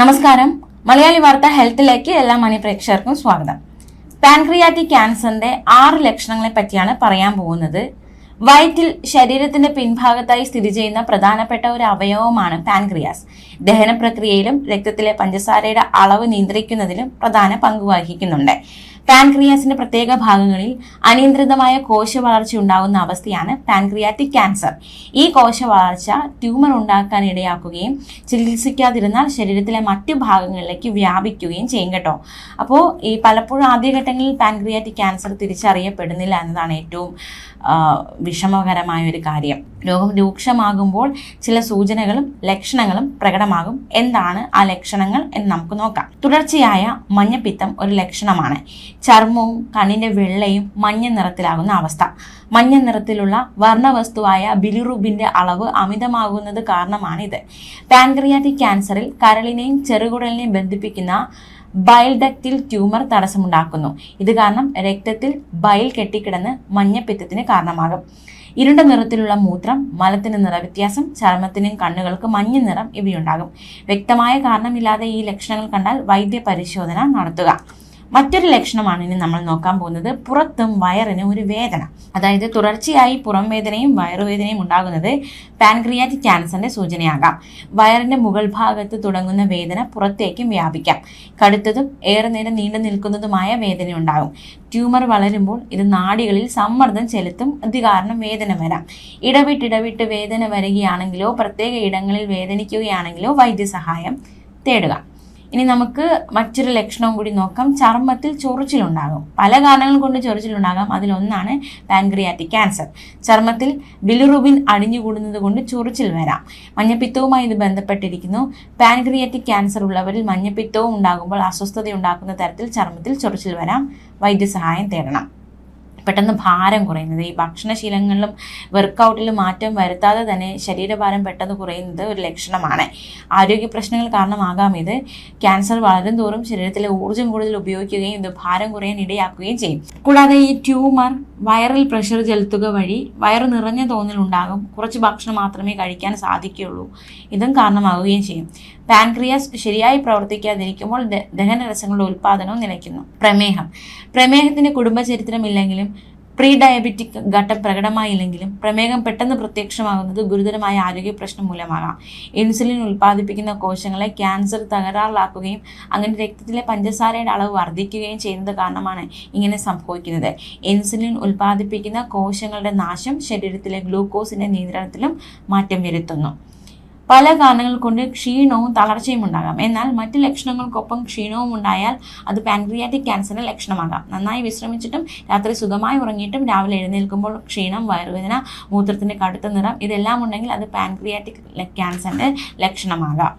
നമസ്കാരം. മലയാളി വാർത്ത ഹെൽത്തിലേക്ക് എല്ലാ മണി പ്രേക്ഷകർക്കും സ്വാഗതം. പാൻക്രിയാറ്റിക് ക്യാൻസറിന്റെ ആറ് ലക്ഷണങ്ങളെ പറ്റിയാണ് പറയാൻ പോകുന്നത്. വയറ്റിൽ ശരീരത്തിന്റെ പിൻഭാഗത്തായി സ്ഥിതി ചെയ്യുന്ന പ്രധാനപ്പെട്ട ഒരു അവയവമാണ് പാൻക്രിയാസ് ദഹന പ്രക്രിയയിലും രക്തത്തിലെ പഞ്ചസാരയുടെ അളവ് നിയന്ത്രിക്കുന്നതിലും പ്രധാന പങ്ക് വഹിക്കുന്നുണ്ട്. പാൻക്രിയാസിന്റെ പ്രത്യേക ഭാഗങ്ങളിൽ അനിയന്ത്രിതമായ കോശ വളർച്ച ഉണ്ടാകുന്ന അവസ്ഥയാണ് പാൻക്രിയാറ്റിക് ക്യാൻസർ. ഈ കോശ വളർച്ച ട്യൂമർ ഉണ്ടാക്കാൻ ഇടയാക്കുകയും ചികിത്സിക്കാതിരുന്നാൽ ശരീരത്തിലെ മറ്റു ഭാഗങ്ങളിലേക്ക് വ്യാപിക്കുകയും ചെയ്യും കേട്ടോ. അപ്പോൾ ഈ പലപ്പോഴും ആദ്യഘട്ടങ്ങളിൽ പാൻക്രിയാറ്റിക് ക്യാൻസർ തിരിച്ചറിയപ്പെടുന്നില്ല എന്നതാണ് ഏറ്റവും വിഷമകരമായ ഒരു കാര്യം. രോഗം രൂക്ഷമാകുമ്പോൾ ചില സൂചനകളും ലക്ഷണങ്ങളും പ്രകടമാകും. എന്താണ് ആ ലക്ഷണങ്ങൾ എന്ന് നമുക്ക് നോക്കാം. തുടർച്ചയായ മഞ്ഞപ്പിത്തം ഒരു ലക്ഷണമാണ്. ചർമ്മവും കണ്ണിന്റെ വെള്ളയും മഞ്ഞ നിറത്തിലാകുന്ന അവസ്ഥ. മഞ്ഞ നിറത്തിലുള്ള വർണവസ്തുവായ ബിലിറുബിന്റെ അളവ് അമിതമാകുന്നത് കാരണമാണിത്. പാൻക്രിയാറ്റിക് ക്യാൻസറിൽ കരളിനെയും ചെറുകുടലിനെയും ബന്ധിപ്പിക്കുന്ന ബൈൽ ഡക്റ്റിൽ ട്യൂമർ തടസ്സമുണ്ടാക്കുന്നു. ഇത് കാരണം രക്തത്തിൽ ബൈൽ കെട്ടിക്കിടന്ന് മഞ്ഞപ്പിത്തത്തിന് കാരണമാകും. ഇരുണ്ട നിറത്തിലുള്ള മൂത്രം മലത്തിന് നിറവ്യത്യാസം ചർമ്മത്തിനും കണ്ണുകൾക്ക് മഞ്ഞ നിറം ഇവയുണ്ടാകും. വ്യക്തമായ കാരണമില്ലാതെ ഈ ലക്ഷണങ്ങൾ കണ്ടാൽ വൈദ്യ പരിശോധന നടത്തുക. മറ്റൊരു ലക്ഷണമാണ് ഇനി നമ്മൾ നോക്കാൻ പോകുന്നത്. പുറത്തും വയറിന് ഒരു വേദന. അതായത് തുടർച്ചയായി പുറം വേദനയും വയറുവേദനയും ഉണ്ടാകുന്നത് പാൻക്രിയാറ്റിക് ക്യാൻസറിന്റെ സൂചനയാകാം. വയറിന്റെ മുകൾ ഭാഗത്ത് തുടങ്ങുന്ന വേദന പുറത്തേക്കും വ്യാപിക്കാം. കടുത്തതും ഏറെ നേരം നീണ്ടു നിൽക്കുന്നതുമായ വേദന ഉണ്ടാകും. ട്യൂമർ വളരുമ്പോൾ ഇത് നാടികളിൽ സമ്മർദ്ദം ചെലുത്തും ഇത് കാരണം വേദന വരാം. ഇടവിട്ടിടവിട്ട് വേദന വരികയാണെങ്കിലോ പ്രത്യേക ഇടങ്ങളിൽ വേദനിക്കുകയാണെങ്കിലോ വൈദ്യസഹായം തേടുക. ഇനി നമുക്ക് മറ്റൊരു ലക്ഷണവും കൂടി നോക്കാം. ചർമ്മത്തിൽ ചൊറിച്ചിലുണ്ടാകും. പല കാരണങ്ങൾ കൊണ്ട് ചൊറിച്ചിലുണ്ടാകാം. അതിലൊന്നാണ് പാൻക്രിയാറ്റിക് ക്യാൻസർ ചർമ്മത്തിൽ ബിലിറുബിൻ അടിഞ്ഞുകൂടുന്നത് കൊണ്ട് ചൊറിച്ചിൽ വരാം. മഞ്ഞപ്പിത്തവുമായി ഇത് ബന്ധപ്പെട്ടിരിക്കുന്നു. പാൻക്രിയാറ്റിക് ക്യാൻസർ ഉള്ളവരിൽ മഞ്ഞപ്പിത്തവും ഉണ്ടാകുമ്പോൾ അസ്വസ്ഥത ഉണ്ടാക്കുന്ന തരത്തിൽ ചർമ്മത്തിൽ ചൊറിച്ചിൽ വരാം. വൈദ്യസഹായം തേടണം. പെട്ടെന്ന് ഭാരം കുറയുന്നത്. ഈ ഭക്ഷണശീലങ്ങളിലും വർക്കൗട്ടിലും മാറ്റം വരുത്താതെ തന്നെ ശരീരഭാരം പെട്ടെന്ന് കുറയുന്നത് ഒരു ലക്ഷണമാണ്. ആരോഗ്യ പ്രശ്നങ്ങൾ കാരണമാകാം ഇത്. ക്യാൻസർ വളരും തോറും ശരീരത്തിലെ ഊർജം കൂടുതൽ ഉപയോഗിക്കുകയും ഇത് ഭാരം കുറയാൻ ഇടയാക്കുകയും ചെയ്യും. കൂടാതെ ഈ ട്യൂമർ വയറിൽ പ്രഷർ ചെലുത്തുക വഴി വയറ് നിറഞ്ഞ തോന്നലുണ്ടാകും കുറച്ച് ഭക്ഷണം മാത്രമേ കഴിക്കാൻ സാധിക്കുകയുള്ളൂ. ഇതും കാരണമാകുകയും ചെയ്യും. പാൻക്രിയാസ് ശരിയായി പ്രവർത്തിക്കാതിരിക്കുമ്പോൾ ദഹനരസങ്ങളുടെ ഉൽപ്പാദനവും നിലയ്ക്കുന്നു. പ്രമേഹം. പ്രമേഹത്തിന്റെ കുടുംബചരിത്രമില്ലെങ്കിലും പ്രീ ഡയബറ്റിക് ഘട്ടം പ്രകടമായില്ലെങ്കിലും പ്രമേഹം പെട്ടെന്ന് പ്രത്യക്ഷമാകുന്നത് ഗുരുതരമായ ആരോഗ്യ പ്രശ്നം മൂലമാകാം ഇൻസുലിൻ ഉൽപ്പാദിപ്പിക്കുന്ന കോശങ്ങളെ ക്യാൻസർ തകരാറിലാക്കുകയും അങ്ങനെ രക്തത്തിലെ പഞ്ചസാരയുടെ അളവ് വർദ്ധിക്കുകയും ചെയ്യുന്നത് കാരണമാണ് ഇങ്ങനെ സംഭവിക്കുന്നത്. ഇൻസുലിൻ ഉൽപ്പാദിപ്പിക്കുന്ന കോശങ്ങളുടെ നാശം ശരീരത്തിലെ ഗ്ലൂക്കോസിന്റെ നിയന്ത്രണത്തിലും മാറ്റം വരുത്തുന്നു. പല കാരണങ്ങൾ കൊണ്ട് ക്ഷീണവും തളർച്ചയും ഉണ്ടാകാം. എന്നാൽ മറ്റ് ലക്ഷണങ്ങൾക്കൊപ്പം ക്ഷീണവും ഉണ്ടായാൽ അത് പാൻക്രിയാറ്റിക് ക്യാൻസറിന്റെ ലക്ഷണമാകാം. നന്നായി വിശ്രമിച്ചിട്ടും രാത്രി സുഖമായി ഉറങ്ങിയിട്ടും രാവിലെ എഴുന്നേൽക്കുമ്പോൾ ക്ഷീണം വയറുവേദന മൂത്രത്തിന്റെ കടുത്ത നിറം ഇതെല്ലാം ഉണ്ടെങ്കിൽ അത് പാൻക്രിയാറ്റിക് ക്യാൻസറിന്റെ ലക്ഷണമാകാം.